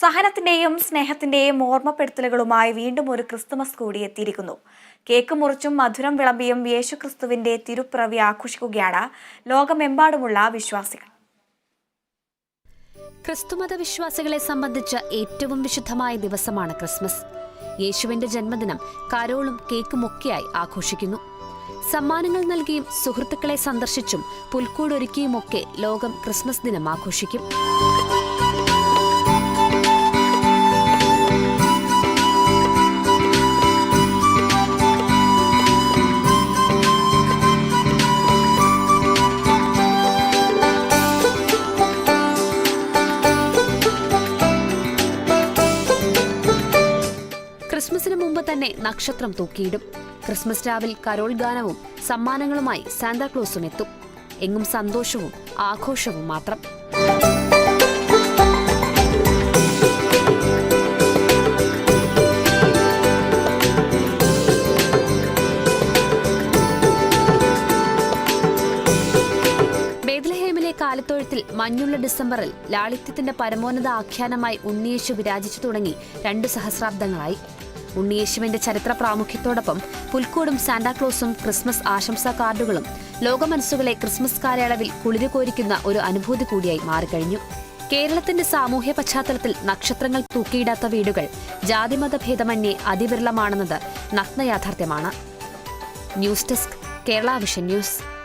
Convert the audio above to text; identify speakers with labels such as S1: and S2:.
S1: സഹനത്തിന്റെയും സ്നേഹത്തിന്റെയും ഓർമ്മപ്പെടുത്തലുകളുമായി വീണ്ടും ഒരു ക്രിസ്തുമസ് കൂടി എത്തിയിരിക്കുന്നു. കേക്ക് മുറിച്ചും മധുരം വിളമ്പിയും യേശുക്രിസ്തുവിന്റെ തിരുപ്രവി ആഘോഷിക്കുകയാണ് ലോകമെമ്പാടുമുള്ള വിശ്വാസികൾ.
S2: ക്രിസ്തുമത വിശ്വാസികളെ സംബന്ധിച്ച ഏറ്റവും വിശുദ്ധമായ ദിവസമാണ് ക്രിസ്മസ്. യേശുവിന്റെ ജന്മദിനം കരോളും കേക്കും ഒക്കെയായി ആഘോഷിക്കുന്നു. സമ്മാനങ്ങൾ നൽകിയും സുഹൃത്തുക്കളെ സന്ദർശിച്ചും പുൽക്കൂടൊരുക്കിയുമൊക്കെ ലോകം ക്രിസ്മസ് ദിനം ആഘോഷിക്കും. മുമ്പ് തന്നെ നക്ഷത്രം തൂക്കിയിടും. ക്രിസ്മസ് രാവിൽ കരോൾ ഗാനവും സമ്മാനങ്ങളുമായി സാന്താക്ലോസും എത്തും. എങ്ങും സന്തോഷവും ആഘോഷവും മാത്രം. കാലത്തൊഴുത്തിൽ മഞ്ഞുള്ള ഡിസംബറിൽ ലാളിത്യത്തിന്റെ പരമോന്നത ആഖ്യാനമായി ഉണ്ണിയേശു വിരാജിച്ചു തുടങ്ങി രണ്ട് സഹസ്രാബ്ദങ്ങളായി. ഉണ്ണിയേശുവിന്റെ ചരിത്ര പ്രാമുഖ്യത്തോടൊപ്പം പുൽക്കൂടും സാന്റാക്ലോസും ക്രിസ്മസ് ആശംസാ കാർഡുകളും ലോകമനസ്സുകളെ ക്രിസ്മസ് കാലയളവിൽ കുളിരുകോരിക്കുന്ന ഒരു അനുഭൂതി കൂടിയായി മാറിക്കഴിഞ്ഞു. കേരളത്തിന്റെ സാമൂഹ്യ പശ്ചാത്തലത്തിൽ നക്ഷത്രങ്ങൾ തൂക്കിയിടാത്ത വീടുകൾ ജാതിമത ഭേദമന്യേ അതിവിരളമാണെന്നത് നഗ്നയാഥാർത്ഥ്യമാണ്. News desk Kerala vision news.